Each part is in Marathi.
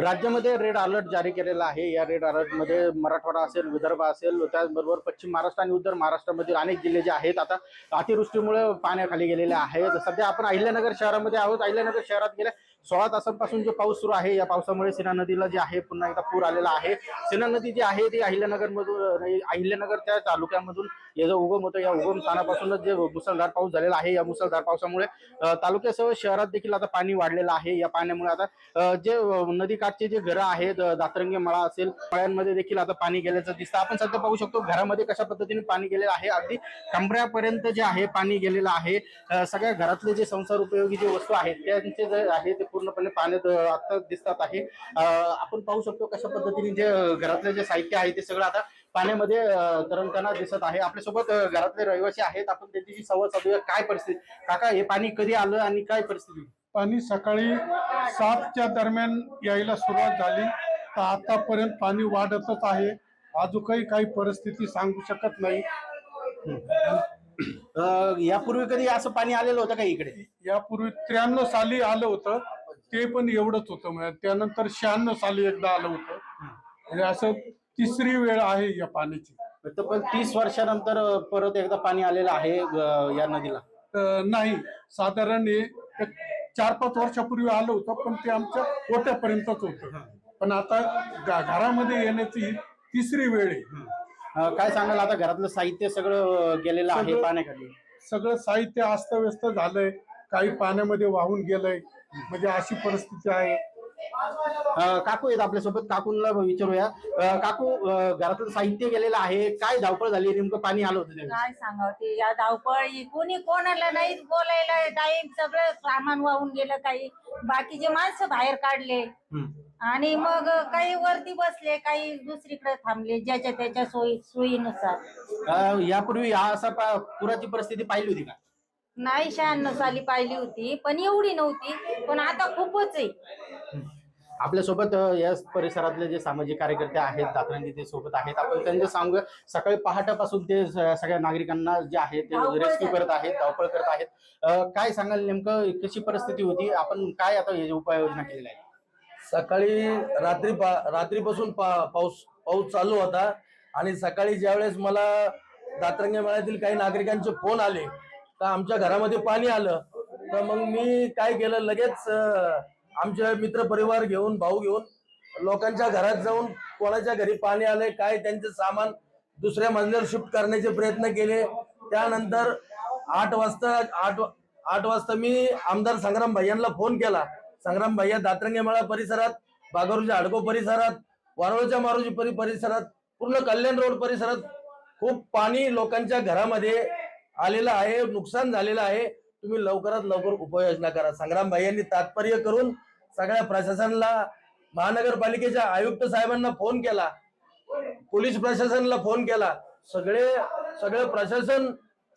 राज्यामध्ये रेड अलर्ट जारी केलेला आहे. या रेड अलर्टमध्ये मराठवाडा असेल विदर्भ असेल त्याचबरोबर पश्चिम महाराष्ट्र आणि उत्तर महाराष्ट्रामधील अनेक जिल्हे जे आहेत आता अतिवृष्टीमुळे पाण्याखाली गेलेले आहेत. सध्या आपण अहिल्यानगर शहरामध्ये आहोत. अहिल्यानगर शहरात गेल्या सोळा तासांपासून जो पाऊस सुरू आहे या पावसामुळे सिना नदीला जे आहे पुन्हा एकदा पूर आलेला आहे. सिना नदी जी आहे ती अहिल्यानगर मधून अहिल्यानगर त्या तालुक्यामधून हे जो उगम होतं या उगम स्थानापासूनच जे मुसळधार पाऊस झालेला आहे या मुसळधार पावसामुळे तालुक्यासह शहरात देखील आता पाणी वाढलेलं आहे. या पाण्यामुळे आता जे नदीकाठचे जे घरं आहेत दातरंगे मळा असेल मळ्यांमध्ये देखील आता पाणी गेल्याचं दिसतं. आपण सध्या पाहू शकतो घरामध्ये कशा पद्धतीने पाणी गेलेलं आहे अगदी कमऱ्यापर्यंत जे आहे पाणी गेलेलं आहे. सगळ्या घरातले जे संसार उपयोगी जे वस्तू आहेत त्यांचे जे आहे ते पूर्णपणे पाण्यात आता दिसतात आहे. आपण पाहू शकतो कशा पद्धतीने जे घरातले जे साहित्य आहे ते सगळं आता पाण्यामध्ये तरंगताना दिसत आहे. आपल्यासोबत घरातले रहिवासी आहेत. आपण त्यांच्याशी संवाद साधूया. काय परिस्थिती? काका हे पाणी कधी आलं आणि काय परिस्थिती? पाणी सकाळी सातच्या दरम्यान यायला सुरुवात झाली. तर आतापर्यंत पाणी वाढतच आहे. अजूनही काही परिस्थिती सांगू शकत नाही. यापूर्वी कधी असं पाणी आलेलं होतं का इकडे? यापूर्वी त्र्याण्णव साली आलं होतं. ते पण एवढंच होतं. म्हणजे त्यानंतर शहाण्णव साली एकदा आलं होतं. म्हणजे असं तिसरी वेळ आहे या पाण्याची. तर पण तीस वर्षानंतर परत एकदा पाणी आलेलं आहे अ, या नदीला? तर नाही. साधारण हे एक चार पाच वर्षापूर्वी आलं होतं पण ते आमच्या पोट्यापर्यंतच होतं. पण आता घ- घरामध्ये येण्याची ही तिसरी वेळ आहे. अ, काय सांगाल? आता घरातलं साहित्य सगळं अ, गेलेलं आहे सगळं- पाण्याखाली. सगळं साहित्य अस्तव्यस्त झालंय. काही पाण्यामध्ये वाहून गेलंय. म्हणजे अशी परिस्थिती आहे. काकू आहेत आपल्यासोबत. काकूंना विचारूया. काकू अ, घरातलं साहित्य गेलेलं आहे. काय धावपळ झाली? नेमकं पाणी आलं होतं त्यावेळी? काय सांगावं ते? या धावपळ ही कोणी कोणाला नाही बोलायला टाईम सगळं सामान वाहून गेलं काही. बाकीचे माणसं बाहेर काढले. हम्म. आणि मग काही वरती बसले काही दुसरीकडे थांबले ज्याच्या त्याच्या सोयी सोयीनुसार. अ, यापूर्वी हा असा पा- पुराची परिस्थिती पाहिली होती का? नाही शहाण्णव साली पाहिली होती पण एवढी नव्हती पण आता खूपच आहे. आपल्यासोबत अ, या परिसरातले जे सामाजिक कार्यकर्ते आहेत दातरंगी ते सोबत आहेत आपण त्यांचे सांगू सकाळी पहाटेपासून ते स- सगळ्या नागरिकांना जे आहे ते धावपळ रेस्क्यू. करत आहेत धावपळ करत आहेत. अ, काय सांगाल नेमकं कशी परिस्थिती होती आपण काय आता हे उपाययोजना केलेल्या आहेत सकाळी रात्री पा- रात्रीपासून पा- पाऊस पाऊस चालू होता आणि सकाळी ज्यावेळेस मला दातरंगे मेळ्यातील काही नागरिकांचे फोन आले तर आमच्या घरामध्ये पाणी आलं. तर मग मी काय केलं लगेच आमचे मित्र परिवार घेऊन भाऊ घेऊन लोकांच्या घरात जाऊन कोणाच्या घरी पाणी आलंय काय त्यांचे सामान दुसऱ्या मजल्यावर शिफ्ट करण्याचे प्रयत्न केले. त्यानंतर आठ वाजता आठ आठ वाजता मी आमदार संग्राम भैयांना फोन केला. संग्राम भैया दातरंगे मळा परिसरात बागरूच्या हडको परिसरात वारोळच्या मारुजी परी परिसरात पूर्ण कल्याण रोड परिसरात खूप पाणी लोकांच्या घरामध्ये आलेलं आहे नुकसान झालेलं आहे. तुम्ही लवकरात लवकर उपाययोजना करा. संग्राम भाई तात्पर्य करून सगळ्या प्रशासनाला महानगरपालिकेच्या आयुक्त साहेबांना फोन केला. पोलीस प्रशासनाला फोन केला. सगळे सगळं प्रशासन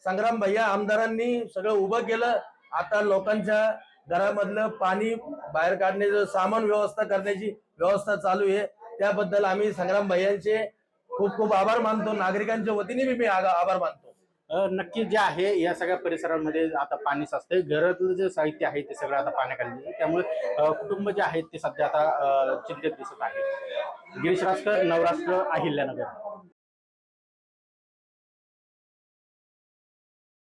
संग्राम भैया आमदारांनी सगळं उभं केलं. आता लोकांच्या घरामधलं पाणी बाहेर काढण्याचं सामान व्यवस्था करण्याची व्यवस्था चालू आहे. त्याबद्दल आम्ही संग्राम भैयांचे खूप खूप आभार मानतो. नागरिकांच्या वतीने मी मी आभार मानतो. नक्की जे आहे या सगळ्या परिसरामध्ये आता पाणी साचतंय. घरातलं जे साहित्य आहे ते सगळं आता पाण्याखाली त्यामुळे कुटुंब जे आहेत ते सध्या आता चिंतेत दिसत आहे गिरीश रासकर नवराष्ट्र अहिल्यानगर.